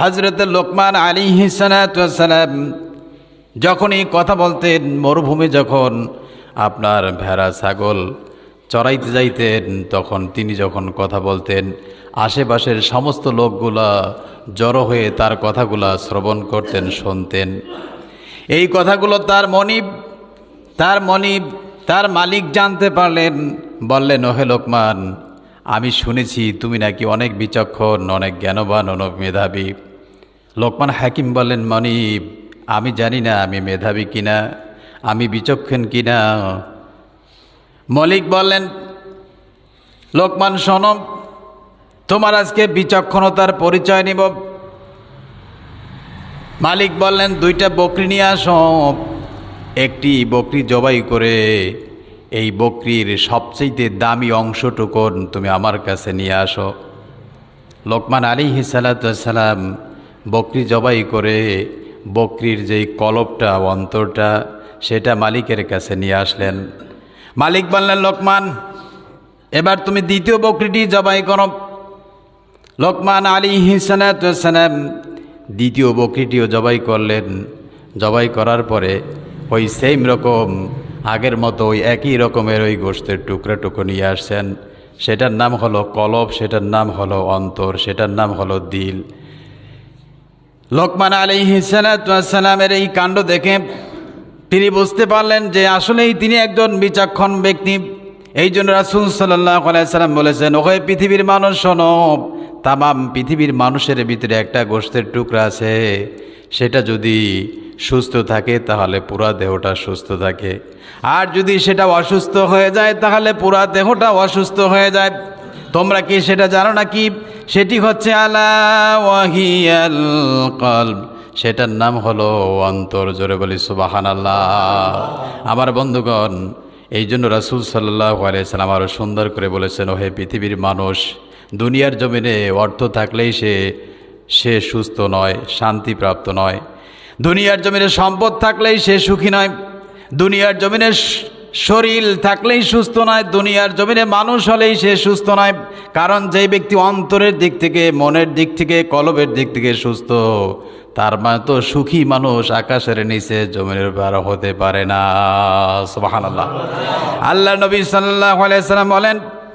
হজরত লোকমান আলী হিসালাম যখনই কথা বলতেন, মরুভূমি যখন আপনার ভেড়া, ছাগল চড়াইতে যাইতেন, তখন তিনি যখন কথা বলতেন, আশেপাশের সমস্ত লোকগুলা জড়ো হয়ে তার কথাগুলা শ্রবণ করতেন, শুনতেন। এই কথাগুলো তার মনিব তার মনিব, তার মালিক জানতে পারলেন, বললেন, ওহে লোকমান, আমি শুনেছি তুমি নাকি অনেক বিচক্ষণ, অনেক জ্ঞানবান, অনেক মেধাবী। লোকমান হাকিম বলেন, মনিব, আমি জানি না আমি মেধাবী কিনা, আমি বিচক্ষণ কিনা। মলিক বললেন লোকমান সনম তোমার আজকে বিচক্ষণতার পরিচয় নিব। মালিক বললেন দুইটা বকরি নিয়ে আসো। একটি বকরি জবাই করে, এই বকরির সবচেয়ে দামি অংশটুকুন তুমি আমার কাছে নিয়ে আসো। লোকমান আলী হিসালাতাম বকরি জবাই করে বকরির যেই কলবটা অন্তরটা, সেটা মালিকের কাছে নিয়ে আসলেন। মালিক বললেন, লোকমান, এবার তুমি দ্বিতীয় বকরিটি জবাই করো। লোকমান আলী হিসালাতাম দ্বিতীয় বকরিটিও জবাই করলেন। জবাই করার পরে ওই সেম রকম, আগের মতো ওই একই রকমের ওই গোষ্ঠের টুকরা টুকরো নিয়ে আসছেন। সেটার নাম হলো কলব সেটার নাম হলো অন্তর, সেটার নাম হলো দিল। লোকমান আলী হিসালামের এই কাণ্ড দেখে তিনি বুঝতে পারলেন যে আসলেই তিনি একজন বিচক্ষণ ব্যক্তি। এই জন্য রাসুল সাল্লাহ সাল্লাম বলেছেন, ওহে পৃথিবীর মানুষ, শোনো, তামাম পৃথিবীর মানুষের ভিতরে একটা গোষ্ঠের টুকরা আছে। সেটা যদি সুস্থ থাকে, তাহলে পুরা দেহটা সুস্থ থাকে। আর যদি সেটা অসুস্থ হয়ে যায়, তাহলে পুরা দেহটা অসুস্থ হয়ে যায়। তোমরা কি সেটা জানো নাকি? সেটি হচ্ছে আলা ওয়াহিয়াল কলব। সেটার নাম হলো অন্তর, জোরে বলি সুবাহান আল্লাহ আমার বন্ধুগণ, এই জন্য রাসুল সাল্লাহ আলিয়াল্লাম আরও সুন্দর করে বলেছেন, ওহে পৃথিবীর মানুষ, দুনিয়ার জমিনে অর্থ থাকলেই সে সে সুস্থ নয়, শান্তিপ্রাপ্ত নয়। দুনিয়ার জমিনে সম্পদ থাকলেই সে সুখী নয়। দুনিয়ার জমিনে শরীর থাকলেই সুস্থ নয়, দুনিয়ার জমিনে মানুষ হলেই সে সুস্থ নয়। কারণ যেই ব্যক্তি অন্তরের দিক থেকে, মনের দিক থেকে, কলবের দিক থেকে সুস্থ, তার মানে তো সুখী মানুষ আকাশের নিচে জমিনের বার হতে পারে না। সুবাহ আল্লাহ নবী সাল্লাহ আলাইহি সাল্লাম বলেন